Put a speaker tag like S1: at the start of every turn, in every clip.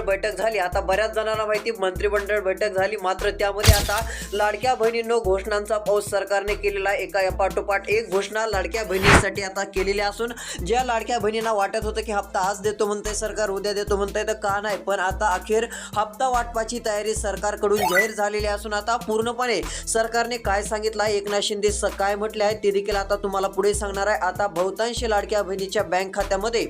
S1: बैठक झाली. आता बऱ्याच जणांना माहिती मंत्रिमंडळ बैठक झाली. मात्र त्यामध्ये आता लाडक्या बहिणींनो घोषणांचा पाऊस सरकारने केलेला आहे. एका पाठोपाठ एक घोषणा लाडक्या बहिणींसाठी आता केलेली असून ज्या लाडक्या बहिणींना वाटत होतं की हप्ता आज देतो म्हणतंय सरकार उद्या देतो म्हणतंय तर का नाही? पण आता अखेर हप्ता वाटपाची तयारी सरकारकडून जाहीर झालेली असून आता पूर्णपणे सरकारने काय सांगितलं आहे? एकनाथ शिंदे काय म्हटले आहे ते देखील आता तुम्हाला पुढे सांगणार आहे. आता बहुतांश लाडक्या बहिणीच्या बँक खात्यामध्ये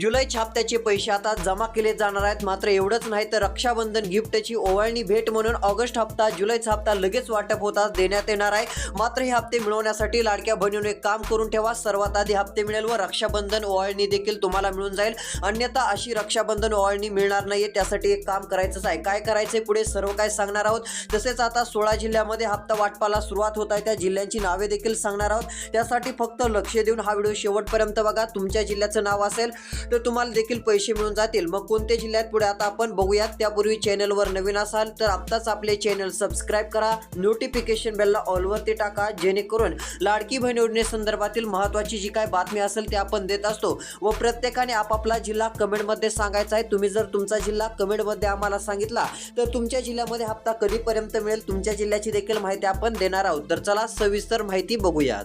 S1: जुलै हप्त्याचे पैसे आता जमा केले जाणार आहेत. मात्र एवढंच नाही तर रक्षाबंधन गिफ्टची ओवाळणी भेट म्हणून ऑगस्ट हप्ता जुलैचा हप्ता लगेच वाटप होता देण्यात येणार आहे. मात्र हे हप्ते मिळवण्यासाठी लाडक्या बहिणीने एक काम करून ठेवा. सर्वात आधी हप्ते मिळेल व रक्षाबंधन ओवाळणी देखील तुम्हाला मिळून जाईल. अन्यथा अशी रक्षाबंधन ओवाळणी मिळणार नाहीये त्यासाठी एक काम करायचंच आहे. काय करायचंय पुढे सर्व काय सांगणार आहोत. तसेच आता सोळा जिल्ह्यामध्ये हप्ता वाटपाला सुरुवात होत आहे. त्या जिल्ह्यांची नावे देखील सांगणार आहोत. त्यासाठी फक्त लक्ष देऊन हा व्हिडिओ शेवटपर्यंत बघा. तुमच्या जिल्ह्याचं नाव असेल तर तुम्हाला देखील पैसे मिळून जातील. मग कोणत्या जिल्ह्यात पुढे आता आपण बघूयात. त्यापूर्वी चॅनलवर नवीन असाल तर आत्ताच आपले चॅनल सबस्क्राईब करा. नोटिफिकेशन बेलला ऑलवरती टाका जेणेकरून लाडकी बहीण योजनेसंदर्भातील महत्त्वाची जी काय बातमी असेल ते आपण देत असतो. व प्रत्येकाने आपापला जिल्हा कमेंटमध्ये सांगायचा आहे. तुम्ही जर तुमचा जिल्हा कमेंटमध्ये आम्हाला सांगितला तर तुमच्या जिल्ह्यामध्ये हप्ता कधीपर्यंत मिळेल? तुमच्या जिल्ह्याची देखील माहिती आपण देणार आहोत. तर चला सविस्तर माहिती बघूयात.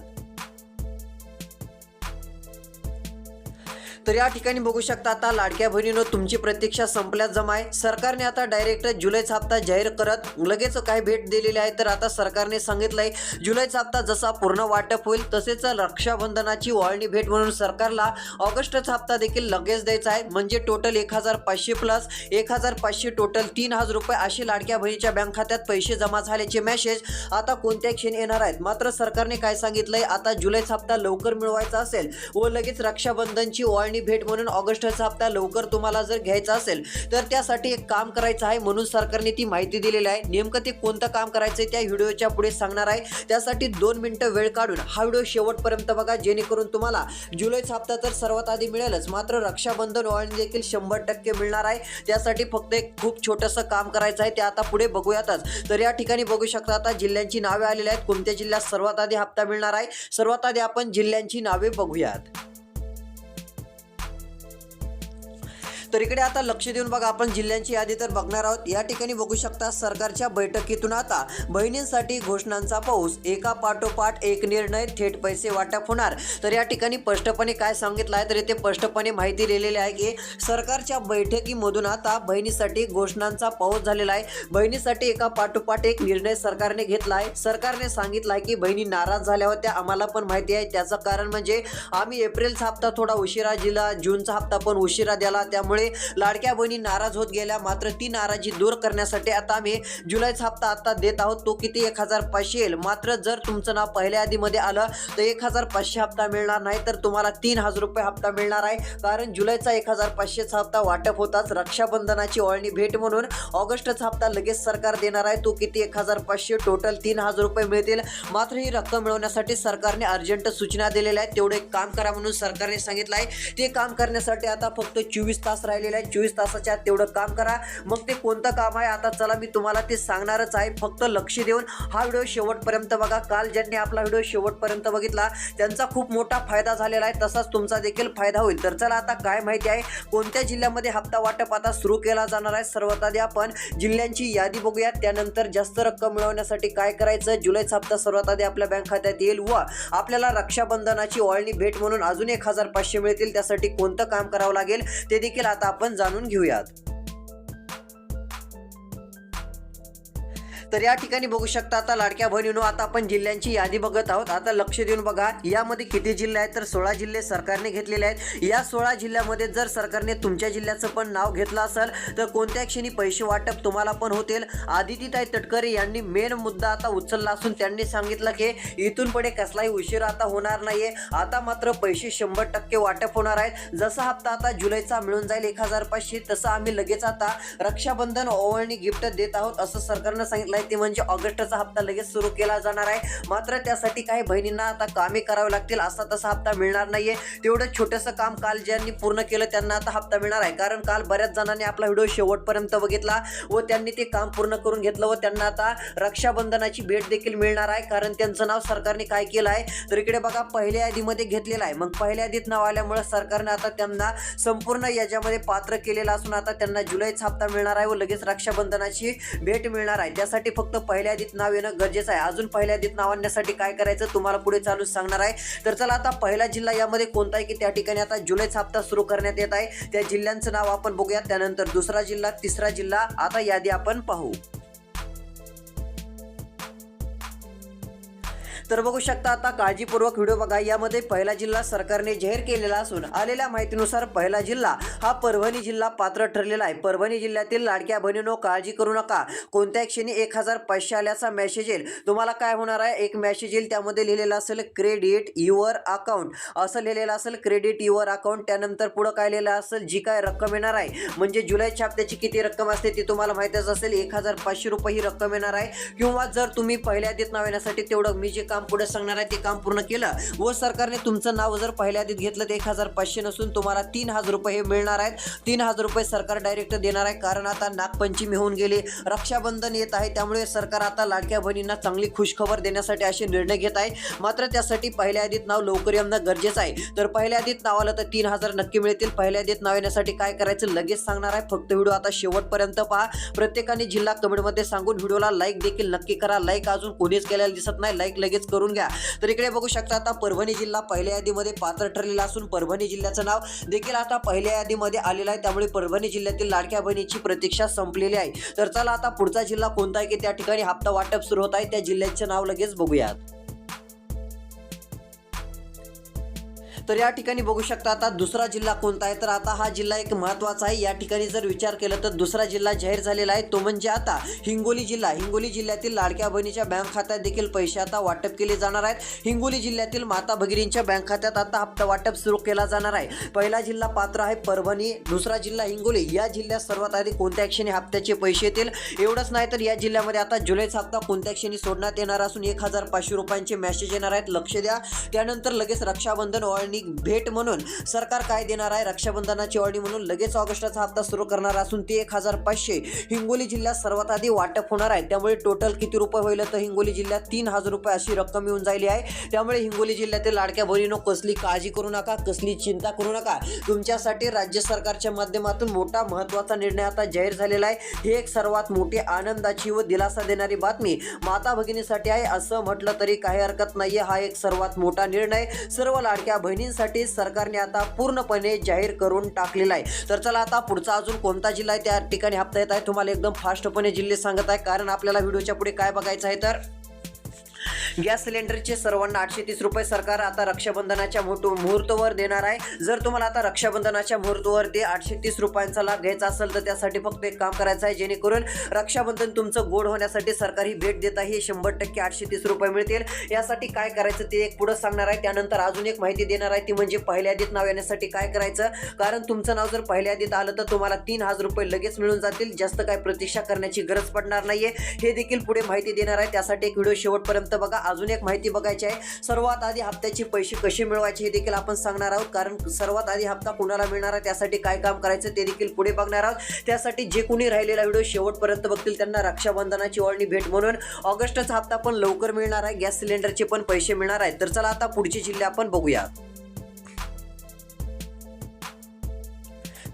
S1: तर या ठिकाणी बघू शकता आता लाडक्या बहिणीनं तुमची प्रतीक्षा संपल्यात जमा आहे सरकारने आता डायरेक्ट जुलैचा हप्ता जाहीर करत लगेच काय भेट दिलेली आहे. तर आता सरकारने सांगितलंय जुलैचा हप्ता जसा पूर्ण वाटप होईल तसेच रक्षाबंधनाची वाळणी भेट म्हणून सरकारला ऑगस्टचा हप्ता देखील लगेच द्यायचा आहे. म्हणजे टोटल एक हजार पाचशे प्लस एक हजार पाचशे टोटल तीन हजार रुपये असे लाडक्या बहिणीच्या बँक खात्यात पैसे जमा झाल्याचे मेसेज आता कोणत्या क्षणी येणार आहेत? मात्र सरकारने काय सांगितलंय आता जुलैचा हप्ता लवकर मिळवायचा असेल व लगेच रक्षाबंधनची ओवाळणी भेट म्हणून ऑगस्टचा हप्ता लवकर तुम्हाला जर घ्यायचा असेल तर त्यासाठी एक काम करायचं आहे म्हणून सरकारने ती माहिती दिलेली आहे. नेमकं ते कोणतं काम करायचं आहे त्या व्हिडिओच्या पुढे सांगणार आहे. त्यासाठी दोन मिनिटं वेळ काढून हा व्हिडिओ शेवटपर्यंत बघा जेणेकरून तुम्हाला जुलैचा हप्ता तर सर्वात आधी मिळेलच. मात्र रक्षाबंधन ओवाळणी देखील शंभर टक्के मिळणार आहे. त्यासाठी फक्त एक खूप छोटंसं काम करायचं आहे. ते आता पुढे बघूयातच. तर या ठिकाणी बघू शकता आता जिल्ह्यांची नावे आलेली आहेत. कोणत्या जिल्ह्यात सर्वात आधी हप्ता मिळणार आहे? सर्वात आधी आपण जिल्ह्यांची नावे बघूयात. तर इकडे आता लक्ष देऊन बघा आपण जिल्ह्यांची यादी तर बघणार आहोत. या ठिकाणी बघू शकता सरकारच्या बैठकीतून आता बहिणींसाठी घोषणांचा पाऊस. एका पाठोपाठ एक निर्णय थेट पैसे वाटप होणार. तर या ठिकाणी स्पष्टपणे काय सांगितलं आहे तर इथे स्पष्टपणे माहिती दिलेली आहे की सरकारच्या बैठकीमधून आता बहिणीसाठी घोषणांचा पाऊस झालेला आहे. बहिणीसाठी एका पाठोपाठ एक निर्णय सरकारने घेतला आहे. सरकारने सांगितलं आहे की बहिणी नाराज झाल्या होत्या. आम्हाला पण माहिती आहे. त्याचं कारण म्हणजे आम्ही एप्रिलचा हप्ता थोडा उशिरा दिला जूनचा हप्ता पण उशिरा दिला त्यामुळे लाडक्या बहिणी नाराज होत गेल्या. मात्र ती नाराजी दूर करण्यासाठी आता आम्ही जुलैचा हप्ता आता देत आहोत. तो किती? एक हजार पाचशे येईल. मात्र जर तुमचं नाव पहिल्या यादीमध्ये आलं तर एक हजार पाचशे हप्ता मिळणार नाही. तर तुम्हाला तीन हजार रुपये हप्ता मिळणार आहे. कारण जुलैचा एक हजार पाचशेचा हप्ता वाटप होताच रक्षाबंधनाची ओळणी भेट म्हणून ऑगस्टचा हप्ता लगेच सरकार देणार आहे. तो किती? एक हजार पाचशे. टोटल तीन हजार रुपये मिळतील. मात्र ही रक्कम मिळवण्यासाठी सरकारने अर्जंट सूचना दिलेल्या आहेत. तेवढे काम करा म्हणून सरकारने सांगितलं आहे. ते काम करण्यासाठी आता फक्त चोवीस तास राहिलेले आहे चोवीस तासाच्या आत तेवढं काम करा. मग ते कोणतं काम आहे? आता चला मी तुम्हाला ते सांगणारच आहे. फक्त लक्ष देऊन हा व्हिडिओ शेवटपर्यंत बघा. काल ज्यांनी आपला व्हिडिओ शेवटपर्यंत बघितला त्यांचा खूप मोठा फायदा झालेला आहे. तसाच तुमचा देखील फायदा होईल. तर चला आता काय माहिती आहे? कोणत्या जिल्ह्यामध्ये हप्ता वाटप आता सुरू केला जाणार आहे? सर्वात आधी आपण जिल्ह्यांची यादी बघूयात त्यानंतर जास्त रक्कम मिळवण्यासाठी काय करायचं? जुलैचा हप्ता सर्वात आधी आपल्या बँक खात्यात येईल व आपल्याला रक्षाबंधनाची ओळणी भेट म्हणून अजून एक हजार पाचशे मिळतील. त्यासाठी कोणतं काम करावं लागेल? ते देखील आता आपण जाणून घेऊयात. तर या ठिकाणी बघू शकता आता लाडक्या बहिणीनो आता आपण जिल्ह्यांची यादी बघत आहोत. आता लक्ष देऊन बघा यामध्ये किती जिल्हे आहेत? तर सोळा जिल्हे सरकारने घेतलेले आहेत. या सोळा जिल्ह्यामध्ये जर सरकारने तुमच्या जिल्ह्याचं पण नाव घेतलं असेल तर कोणत्या क्षणी पैसे वाटप तुम्हाला पण होतील? आदितीताई तटकरे यांनी मेन मुद्दा आता उचलला असून त्यांनी सांगितलं की इथून पुढे कसलाही उशीर आता होणार नाहीये. आता मात्र पैसे शंभर टक्के वाटप होणार आहेत. जसा हप्ता आता जुलैचा मिळून जाईल एक हजार पाचशे तसं आम्ही लगेच आता रक्षाबंधन ओवळणी गिफ्ट देत आहोत असं सरकारनं सांगितलं. आहे. ते म्हणजे ऑगस्टचा हप्ता लगेच सुरू केला जाणार आहे. मात्र त्यासाठी काही बहिणींना आता कामे करावे लागतील असा तसा हप्ता मिळणार नाहीये. तेवढं छोटंसं काम काल ज्यांनी पूर्ण केलं त्यांना आता हप्ता मिळणार आहे. कारण काल बऱ्याच जणांनी आपला व्हिडिओ शेवटपर्यंत बघितला व त्यांनी ते काम पूर्ण करून घेतलं व त्यांना आता रक्षाबंधनाची भेट देखील मिळणार आहे. कारण त्यांचं नाव सरकारने काय केलं आहे? तर इकडे बघा पहिल्या यादीमध्ये घेतलेलं आहे. मग पहिल्या यादीत नाव आल्यामुळे सरकारने आता त्यांना संपूर्ण याच्यामध्ये पात्र केलेलं असून आता त्यांना जुलैचा हप्ता मिळणार आहे व लगेच रक्षाबंधनाची भेट मिळणार आहे. त्यासाठी फक्त पहिल्या यादीत नाव येणं गरजेचं आहे. अजून पहिल्या यादीत नाव आणण्यासाठी काय करायचं तुम्हाला पुढे चालू सांगणार आहे. तर चला आता पहिला जिल्हा यामध्ये कोणता आहे की त्या ठिकाणी आता जुलैचा हप्ता सुरू करण्यात येत आहे. त्या जिल्ह्यांचं नाव आपण बघूया. त्यानंतर दुसरा जिल्हा तिसरा जिल्हा. आता यादी आपण पाहू. तर बघू शकता आता काळजीपूर्वक व्हिडिओ बघा. यामध्ये पहिला जिल्हा सरकारने जाहीर केलेला असून आलेल्या माहितीनुसार पहिला जिल्हा हा परभणी जिल्हा पात्र ठरलेला आहे. परभणी जिल्ह्यातील लाडक्या बहिणीनो काळजी करू नका. कोणत्या क्षणी एक हजार पाचशे आल्याचा मेसेज येईल. तुम्हाला काय होणार आहे? एक मेसेज येईल. त्यामध्ये लिहिलेलं असेल क्रेडिट युअर अकाउंट असं लिहिलेलं असेल क्रेडिट युअर अकाउंट त्यानंतर पुढं काय लिहिलं असेल जी काय रक्कम येणार आहे. म्हणजे जुलै हप्त्याची किती रक्कम असते ती तुम्हाला माहितीच असेल. एक हजार पाचशे रुपये ही रक्कम येणार आहे. किंवा जर तुम्ही पहिल्या यादीत नाव येण्यासाठी तेवढं मी जे काम काम पुढे सांगणार आहे ते काम पूर्ण केलं. व सरकारने तुमचं नाव जर पहिल्या यादीत घेतलं तर एक हजार पाचशे नसून तुम्हाला तीन हजार रुपये हे मिळणार आहेत. तीन हजार रुपये सरकार डायरेक्ट देणार आहे. कारण आता नागपंचमी होऊन गेली रक्षाबंधन येत आहे. त्यामुळे सरकार आता लाडक्या बहिणींना चांगली खुशखबर देण्यासाठी असे निर्णय घेत आहे. मात्र त्यासाठी पहिल्या यादीत नाव लवकर येणं गरजेचं आहे. तर पहिल्या यादीत नाव आलं तर तीन हजार नक्की मिळतील. पहिल्या यादीत नाव येण्यासाठी काय करायचं लगेच सांगणार आहे. फक्त व्हिडिओ आता शेवटपर्यंत पहा. प्रत्येकाने जिल्हा कमेंटमध्ये सांगून व्हिडिओला लाईक देखील नक्की करा. लाईक अजून कोणीच केलेला दिसत नाही. लाईक लगेच करून घ्या. तर इकडे बघू शकता आता परभणी जिल्हा पहिल्या यादीमध्ये पात्र ठरलेला असून परभणी जिल्ह्याचं नाव देखील आता पहिल्या यादीमध्ये आलेलं आहे. त्यामुळे परभणी जिल्ह्यातील लाडक्या बहिणीची प्रतीक्षा संपलेली आहे. तर चला आता पुढचा जिल्हा कोणता आहे की त्या ठिकाणी हप्ता वाटप सुरू होत आहे. त्या जिल्ह्याचे नाव लगेच बघूयात. तर या ठिकाणी बघू शकता आता दुसरा जिल्हा कोणता आहे? तर आता हा जिल्हा एक महत्त्वाचा आहे. या ठिकाणी जर विचार केला तर दुसरा जिल्हा जाहीर झालेला आहे. तो म्हणजे आता हिंगोली जिल्हा. हिंगोली जिल्ह्यातील लाडक्या बहिणीच्या बँक खात्यात देखील पैसे आता वाटप केले जाणार आहेत. हिंगोली जिल्ह्यातील माता भगिनींच्या बँक खात्यात आता हप्ता वाटप सुरू केला जाणार आहे. पहिला जिल्हा पात्र आहे परभणी दुसरा जिल्हा हिंगोली. या जिल्ह्यात सर्वात आधी कोणत्या क्षणी हप्त्याचे पैसे येतील? एवढंच नाही तर या जिल्ह्यामध्ये आता जुलैचा हप्ता कोणत्या क्षणी सोडण्यात येणार असून एक हजार पाचशे रुपयांचे मॅसेज येणार आहेत. लक्ष द्या. त्यानंतर लगेच रक्षाबंधन ओळणी भेट म्हणून सरकार काय देणार आहे? रक्षाबंधनाची ऑर्डी म्हणून लगेच ऑगस्टचा हप्ता सुरू करणार असून ते एक हजार पाचशे. हिंगोली जिल्ह्यात सर्वात आधी वाटप होणार आहे. त्यामुळे टोटल किती रुपये होईल? तर हिंगोली जिल्ह्यात तीन हजार रुपये अशी रक्कम येऊन जायली आहे. त्यामुळे हिंगोली जिल्ह्यातील लाडक्या बहिणीनो कसली काळजी करू नका कसली चिंता करू नका. तुमच्यासाठी राज्य सरकारच्या माध्यमातून मोठा महत्त्वाचा निर्णय आता जाहीर झालेला आहे. ही एक सर्वात मोठी आनंदाची व दिलासा देणारी बातमी माता भगिनीसाठी आहे. असं म्हटलं तरी काही हरकत नाहीये. हा एक सर्वात मोठा निर्णय. सर्व लाडक्या बहिणी बहिणींसाठी सरकारने आता पूर्णपणे जाहीर करून टाकलेला आहे. तर चला आता पुढचा अजून कोणता जिल्हा आहे त्या ठिकाणी हप्ता येत आहे. तुम्हाला एकदम फास्टपणे जिल्हे सांगत आहे. कारण आपल्याला व्हिडिओच्या पुढे काय बघायचं आहे तर गॅस सिलेंडरचे सर्वांना आठशे तीस रुपये सरकार आता रक्षाबंधनाच्या मुहूर्तवर देणार आहे. जर तुम्हाला आता रक्षाबंधनाच्या मुहूर्तवर ते आठशे तीस रुपयांचा लाभ घ्यायचा असेल तर त्यासाठी फक्त एक काम करायचं आहे जेणेकरून रक्षाबंधन तुमचं गोड होण्यासाठी सरकार ही भेट देत आहे. शंभर टक्के आठशे तीस रुपये मिळतील. यासाठी काय करायचं ते एक पुढं सांगणार आहे. त्यानंतर अजून एक माहिती देणार आहे ती म्हणजे पहिल्या यादीत नाव येण्यासाठी काय करायचं? कारण तुमचं नाव जर पहिल्या यादीत आलं तर तुम्हाला तीन हजार रुपये लगेच मिळून जातील. जास्त काय प्रतीक्षा करण्याची गरज पडणार नाहीये. हे देखील पुढे माहिती देणार आहे. त्यासाठी एक व्हिडिओ शेवटपर्यंत बघा. अजून एक माहिती बघायची आहे. सर्वात आधी हप्त्याचे पैसे कसे मिळवायचे हे देखील आपण सांगणार आहोत. कारण सर्वात आधी हप्ता कुणाला मिळणार आहे त्यासाठी काय काम करायचं ते देखील पुढे बघणार आहोत. त्यासाठी जे कोणी राहिलेला व्हिडिओ शेवटपर्यंत बघतील त्यांना रक्षाबंधनाची ओळणी भेट म्हणून ऑगस्टचा हप्ता पण लवकर मिळणार आहे. गॅस सिलेंडरचे पण पैसे मिळणार आहेत. तर चला आता पुढचे जिल्हे आपण बघूया.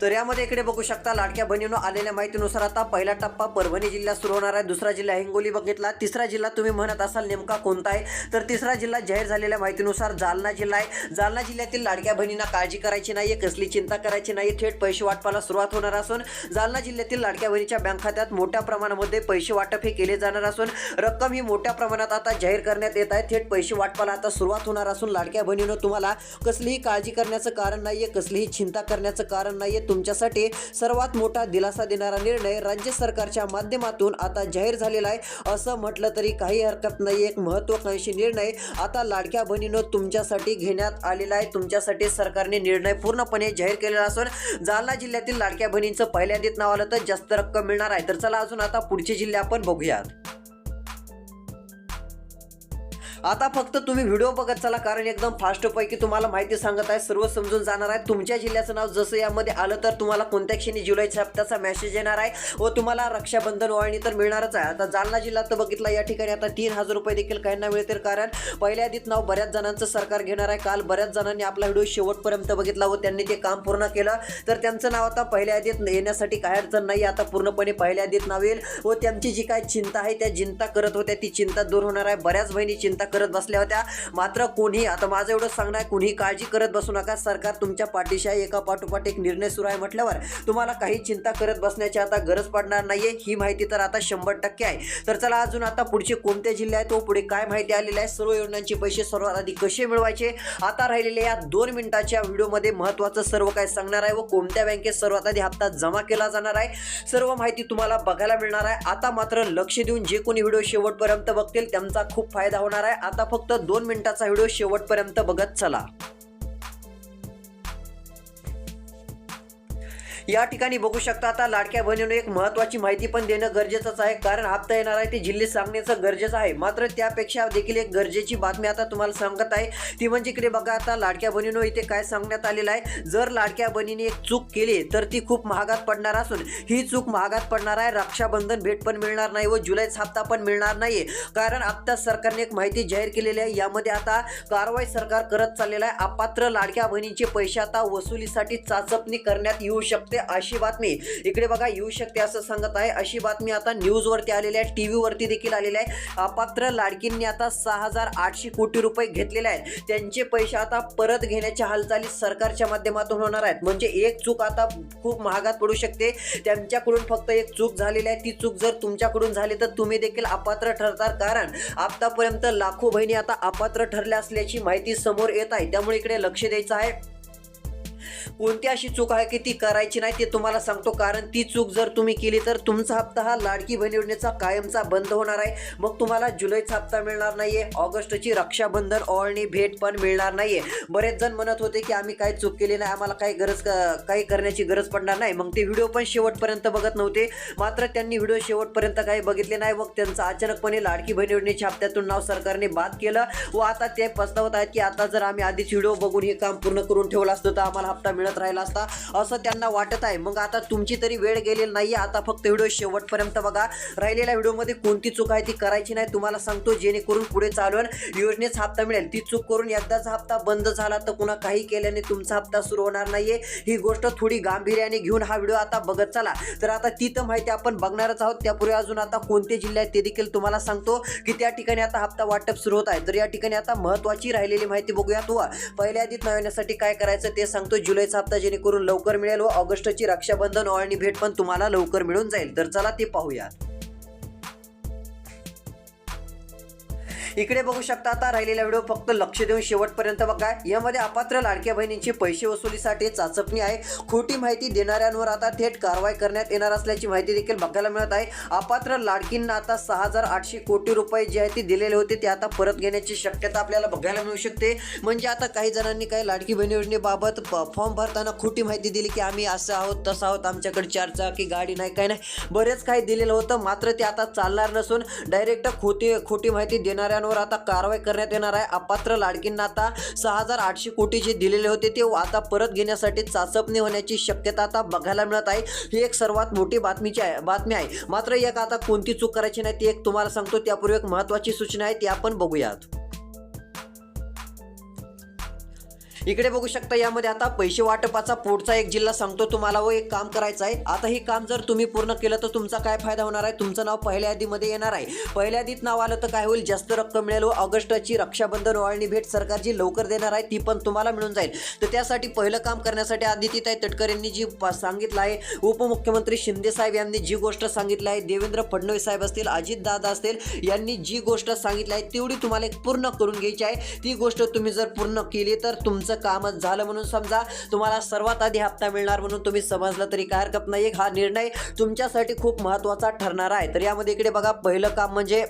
S1: तर यामध्ये इकडे बघू शकता लाडक्या बहिणीनं आलेल्या माहितीनुसार आता पहिला टप्पा परभणी जिल्ह्यात सुरू होणार आहे. दुसरा जिल्हा हिंगोली बघितला. तिसरा जिल्हा तुम्ही म्हणत असाल नेमका कोणता आहे? तर तिसरा जिल्हा जाहीर झालेल्या माहितीनुसार जालना जिल्हा आहे. जालना जिल्ह्यातील लाडक्या बहिणींना काळजी करायची नाही कसली चिंता करायची नाही थेट पैसे वाटपाला सुरुवात होणार असून जालना जिल्ह्यातील लाडक्या बहिणीच्या बँक खात्यात मोठ्या प्रमाणामध्ये पैसे वाटप हे केले जाणार असून रक्कम ही मोठ्या प्रमाणात आता जाहीर करण्यात येत आहे. थेट पैसे वाटपाला आता सुरुवात होणार असून लाडक्या बहिणीनं तुम्हाला कसलीही काळजी करण्याचं कारण नाहीये कसलीही चिंता करण्याचं कारण नाहीये. तुमच्यासाठी सर्वात मोठा दिलासा देणारा निर्णय राज्य सरकारच्या माध्यमातून आता जाहीर झालेला आहे. असं म्हटलं तरी काही हरकत नाही. एक महत्वाकांक्षी निर्णय आता लाडक्या बहिणीनं तुमच्यासाठी घेण्यात आलेला आहे. तुमच्यासाठी सरकारने निर्णय पूर्णपणे जाहीर केलेला असून जालना जिल्ह्यातील लाडक्या बहिणींचं पहिल्यांदाच नाव आलं तर जास्त रक्कम मिळणार आहे. तर चला अजून आता पुढचे जिल्हे आपण बघूयात. आता फक्त तुम्ही व्हिडिओ बघत चला कारण एकदम फास्ट पैकी तुम्हाला माहिती सांगत आहे सर्व समजून जाणार आहे. तुमच्या जिल्ह्याचं नाव जसं यामध्ये आलं तर तुम्हाला कोणत्या क्षणी जुलैच्या हप्त्याचा मेसेज येणार आहे व तुम्हाला रक्षाबंधन वाळणी तर मिळणारच आहे. आता जालना जिल्ह्यात तर बघितला या ठिकाणी आता तीन हजार रुपये देखील काहींना मिळतील कारण पहिल्या आधीत नाव बऱ्याच जणांचं सरकार घेणार आहे. काल बऱ्याच जणांनी आपला व्हिडिओ शेवटपर्यंत बघितला व त्यांनी ते काम पूर्ण केलं. तर त्यांचं नाव आता पहिल्या आधीत येण्यासाठी काही अडचण नाही आता पूर्णपणे पहिल्या आधीत नाव येईल व त्यांची जी काय चिंता आहे त्या चिंता करत होत्या. ती चिंता दूर होणार आहे. बऱ्याच बहिणी चिंता करत बसल्या होत्या. मात्र कोणी आता माझं एवढं सांगणं आहे कोणी काळजी करत बसू नका. सरकार तुमच्या पाठीशी आहे. एका पाठोपाठ एक निर्णय सुरू आहे म्हटल्यावर तुम्हाला काही चिंता करत बसण्याची आता गरज पडणार नाहीये. ही माहिती तर आता शंभर टक्के आहे. तर चला अजून आता पुढचे कोणते जिल्हे आहेत तो पुढे काय माहिती आलेली आहे. सर्व योजनांचे पैसे सर्वात आधी कसे मिळवायचे? आता राहिलेल्या या दोन मिनिटाच्या व्हिडिओमध्ये महत्त्वाचं सर्व काय सांगणार आहे व कोणत्या बँकेत सर्वात आधी हप्ता जमा केला जाणार आहे सर्व माहिती तुम्हाला बघायला मिळणार आहे. आता मात्र लक्ष देऊन जे कोणी व्हिडिओ शेवटपर्यंत बघतील त्यांचा खूप फायदा होणार आहे. आता फक्त दोन मिनिटाचा व्हिडिओ शेवटपर्यंत बघत चला. या ठिकाणी बघू शकता आता लाडक्या बहिणीने एक महत्वाची माहिती पण देणं गरजेचंच आहे. कारण हप्ता येणार आहे ते जिल्हे सांगण्याचं गरजेचं आहे. मात्र त्यापेक्षा देखील एक गरजेची बातमी आता तुम्हाला सांगत आहे. ती म्हणजे इकडे बघा आता लाडक्या बहिणीनो इथे काय सांगण्यात आलेलं आहे. जर लाडक्या बहिणीने एक चूक केली तर ती खूप महागात पडणार असून ही चूक महागात पडणार आहे. रक्षाबंधन भेट पण मिळणार नाही व जुलैचा हप्ता पण मिळणार नाही कारण आत्ताच सरकारने एक माहिती जाहीर केलेली आहे. यामध्ये आता कारवाई सरकार करत चाललेला आहे. अपात्र लाडक्या बहिणींचे पैसे आता वसुलीसाठी चाचपणी करण्यात येऊ शकते. अशी बातमी. इकडे बघा येऊ शकते असं सांगत आहे. अशी बातमी आता न्यूजवरती आलेली आहे. टी व्हीवरती देखील आलेली आहे. अपात्र लाडकींनी आता सहा हजार आठशे कोटी रुपये घेतलेले आहेत. त्यांचे पैसे आता परत घेण्याच्या हालचाली सरकारच्या माध्यमातून होणार आहेत. म्हणजे एक चूक आता खूप महागात पडू शकते. त्यांच्याकडून फक्त एक चूक झालेली आहे. ती चूक जर तुमच्याकडून झाली तर तुम्ही देखील अपात्र ठरतात कारण आतापर्यंत लाखो बहिणी आता अपात्र ठरल्या असल्याची माहिती समोर येत आहे. त्यामुळे इकडे लक्ष द्यायचं आहे. कोणती अशी चूक आहे की ती करायची नाही ते तुम्हाला सांगतो. कारण ती चूक जर तुम्ही केली तर तुमचा हप्ता हा लाडकी बहीण योजनेचा कायमचा बंद होणार आहे. मग तुम्हाला जुलैचा हप्ता मिळणार नाहीये ऑगस्टची रक्षाबंधन ओळणी भेट पण मिळणार नाहीये. बरेच जण म्हणत होते की आम्ही काही चूक केली नाही आम्हाला काही गरज काही करण्याची गरज पडणार नाही. मग ते व्हिडिओ पण शेवटपर्यंत बघत नव्हते. मात्र त्यांनी व्हिडिओ शेवटपर्यंत काही बघितले नाही. मग त्यांचं अचानकपणे लाडकी बहीण योजनेच्या हप्त्यातून नाव सरकारने बाद केलं व आता ते पस्तावत आहेत की आता जर आम्ही आधीच व्हिडिओ बघून हे काम पूर्ण करून ठेवलं असतं तर आम्हाला हप्ता मिळत राहिला असता असं त्यांना वाटत आहे. मग आता तुमची तरी वेळ गेलेली नाही आता फक्त व्हिडिओ शेवटपर्यंत बघा. राहिलेल्या व्हिडिओमध्ये कोणती चूक आहे ती करायची नाही. तुम्हाला सांगतो जेणेकरून पुढे चालून योजनेचा हप्ता मिळेल. ती चूक करून एकदाचा हप्ता बंद झाला तर पुन्हा काही केल्याने तुमचा हप्ता सुरू होणार नाहीये. ही गोष्ट थोडी गांभीर्याने घेऊन हा व्हिडिओ आता बघत चला. तर आता ती तर माहिती आपण बघणारच आहोत. त्यापूर्वी अजून आता कोणते जिल्हे आहेत ते देखील तुम्हाला सांगतो की त्या ठिकाणी आता हप्ता वाटप सुरू होत आहे. तर या ठिकाणी आता महत्वाची राहिलेली माहिती बघूयात व. पहिल्या आधीत नव्यासाठी काय करायचं ते सांगतो. जुलै जुलैचा हप्ता जेणेकरून लवकर मिळेल व ऑगस्टची रक्षाबंधन ओळणी भेट पण तुम्हाला लवकर मिळून जाईल. तर चला ते पाहूया इकडे बघू शकता आता राहिलेला व्हिडिओ फक्त लक्ष देऊन शेवटपर्यंत बघा. यामध्ये अपात्र लाडक्या बहिणींची पैसे वसुलीसाठी चाचपणी आहे. खोटी माहिती देणाऱ्यांवर आता थेट कारवाई करण्यात येणार असल्याची माहिती देखील बघायला मिळत आहे. अपात्र लाडकींना आता सहा हजार आठशे कोटी रुपये जे आहे ते दिलेले होते ते आता परत घेण्याची शक्यता आपल्याला बघायला मिळू शकते. म्हणजे आता काही जणांनी काही लाडकी बहिणी योजनेबाबत फॉर्म भरताना खोटी माहिती दिली की आम्ही असं आहोत तसं आहोत आमच्याकडे चार चाकी गाडी नाही काय नाही. बरेच काही दिलेलं होतं मात्र ते आता चालणार नसून डायरेक्ट खोटी खोटी माहिती देणाऱ्या वर आता कारवाई करण्यात येणार आहे. अपात्र लाडकींना आता सहा हजार आठशे कोटी जे दिलेले होते. ते आता परत घेण्यासाठी चाचपणी होण्याची शक्यता आता बघायला मिळत आहे. ही एक सर्वात मोठी बातमीची आहे बातमी आहे. मात्र एक आता कोणती चूक करायची नाही ती एक तुम्हाला सांगतो. त्यापूर्वी एक महत्वाची सूचना आहे ती आपण बघूयात. इकडे बघू शकता यामध्ये आता पैसे वाटपाचा पुढचा एक जिल्हा सांगतो तुम्हाला व एक काम करायचं आहे आता ही काम जर तुम्ही पूर्ण केलं तर तुमचा काय फायदा होणार आहे? तुमचं नाव पहिल्या यादीमध्ये येणार आहे. पहिल्या यादीत नाव आलं तर काय होईल? जास्त रक्कम मिळेल व ऑगस्टची रक्षाबंधन वाळणी भेट सरकार जी लवकर देणार आहे ती पण तुम्हाला मिळून जाईल. तर त्यासाठी पहिलं काम करण्यासाठी आदित्यताई तटकर यांनी जी प- सांगितलं आहे उपमुख्यमंत्री शिंदे साहेब यांनी जी गोष्ट सांगितली आहे देवेंद्र फडणवीस साहेब असतील अजित दादा असतील यांनी जी गोष्ट सांगितली आहे तेवढी तुम्हाला एक पूर्ण करून घ्यायची आहे. ती गोष्ट तुम्ही जर पूर्ण केली तर तुमचं कामच झालं म्हणून समजा तुम्हाला सर्वात आधी हप्ता मिळणार म्हणून तुम्ही समजलं तरी काय हरकत नाही हा निर्णय तुमच्यासाठी खूप महत्त्वाचा ठरणार आहे. तर यामध्ये इकडे बघा पहिलं काम म्हणजे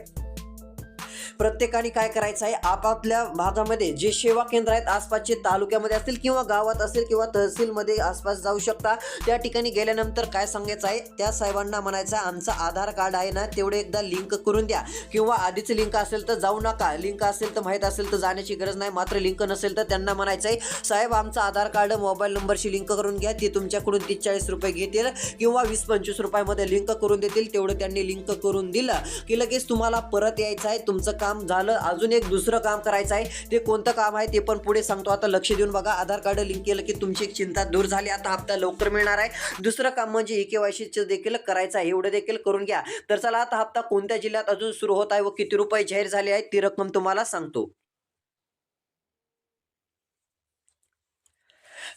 S1: प्रत्येकाने काय करायचं आहे? आपापल्या भागामध्ये जे सेवा केंद्र आहेत आसपासचे तालुक्यामध्ये असतील किंवा गावात असेल किंवा तहसीलमध्ये आसपास जाऊ शकता. त्या ठिकाणी गेल्यानंतर काय सांगायचं आहे? त्या साहेबांना म्हणायचं आमचा आधार कार्ड आहे ना तेवढे एकदा लिंक करून द्या. किंवा आधीच लिंक असेल तर जाऊ नका. लिंक असेल तर माहीत असेल तर जाण्याची गरज नाही. मात्र लिंक नसेल तर त्यांना म्हणायचं आहे साहेब आमचं आधार कार्ड मोबाईल नंबरशी लिंक करून घ्या. ते तुमच्याकडून तीस चाळीस रुपये घेतील किंवा वीस पंचवीस रुपयामध्ये लिंक करून देतील. तेवढं त्यांनी लिंक करून दिलं की लगेच तुम्हाला परत यायचं आहे. तुमचं काम झालं अजून एक दुसरं काम करायचं आहे. ते कोणतं काम आहे ते पण पुढे सांगतो. आता लक्ष देऊन बघा. आधार कार्ड लिंक केलं की तुमची एक चिंता दूर झाली. आता हप्ता लवकर मिळणार आहे. दुसरं काम म्हणजे ई के देखील करायचं आहे. एवढं देखील करून घ्या. तर चला आता हप्ता कोणत्या जिल्ह्यात अजून सुरू होत आहे व किती रुपये जाहीर झाले आहेत ती रक्कम तुम्हाला सांगतो.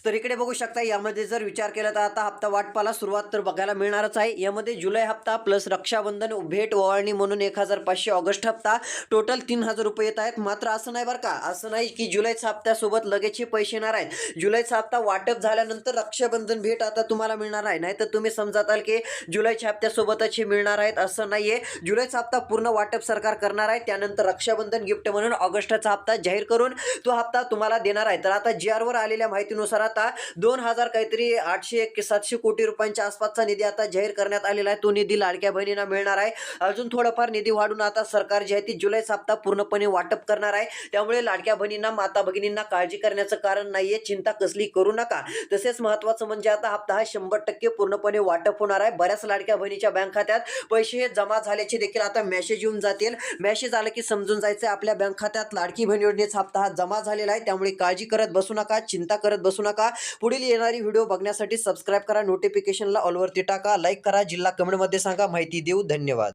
S1: तर इकडे बघू शकता यामध्ये जर विचार केला तर आता हप्ता वाटपाला सुरुवात तर बघायला मिळणारच आहे. यामध्ये जुलै हप्ता प्लस रक्षाबंधन भेट ओवाळणी म्हणून एक हजार पाचशे ऑगस्ट हप्ता. टोटल तीन हजार रुपये येत आहेत. मात्र असं नाही बरं का. असं नाही की जुलैच्या हप्त्यासोबत लगेच हे पैसे येणार आहेत. जुलैचा हप्ता वाटप झाल्यानंतर रक्षाबंधन भेट आता तुम्हाला मिळणार आहे. नाही तर तुम्ही समजाताल की जुलैच्या हप्त्यासोबतच हे मिळणार आहेत. असं नाही आहे जुलैचा हप्ता पूर्ण वाटप सरकार करणार आहे. त्यानंतर रक्षाबंधन गिफ्ट म्हणून ऑगस्टचा हप्ता जाहीर करून तो हप्ता तुम्हाला देणार आहे. तर आता जी आरवर आलेल्या माहितीनुसार आता दोन हजार काहीतरी आठशे एक सातशे कोटी रुपयांच्या आसपासचा निधी आता जाहीर करण्यात आलेला आहे. तो निधी लाडक्या बहिणींना मिळणार आहे. अजून थोडंफार निधी वाढून आता सरकार जे आहे ती जुलै सप्ताह पूर्णपणे वाटप करणार आहे. त्यामुळे लाडक्या बहिणींना माता भगिनींना काळजी करण्याचं कारण नाहीये. चिंता कसली करू नका. तसेच महत्वाचं म्हणजे आता हप्ता हा शंभर टक्के पूर्णपणे वाटप होणार आहे. बऱ्याच लाडक्या बहिणीच्या बँक खात्यात पैसे हे जमा झाल्याचे देखील आता मेसेज येऊन जातील. मेसेज आलं की समजून जायचं आपल्या बँक खात्यात लाडकी बहीण योजनेचा हप्ता हा जमा झालेला आहे. त्यामुळे काळजी करत बसू नका. चिंता करत बसू नका. नका. पुढील येणारी व्हिडिओ बघण्यासाठी सबस्क्राईब करा नोटिफिकेशनला ऑलवरती टाका लाईक करा जिल्हा कमेंटमध्ये सांगा. माहिती देऊ धन्यवाद.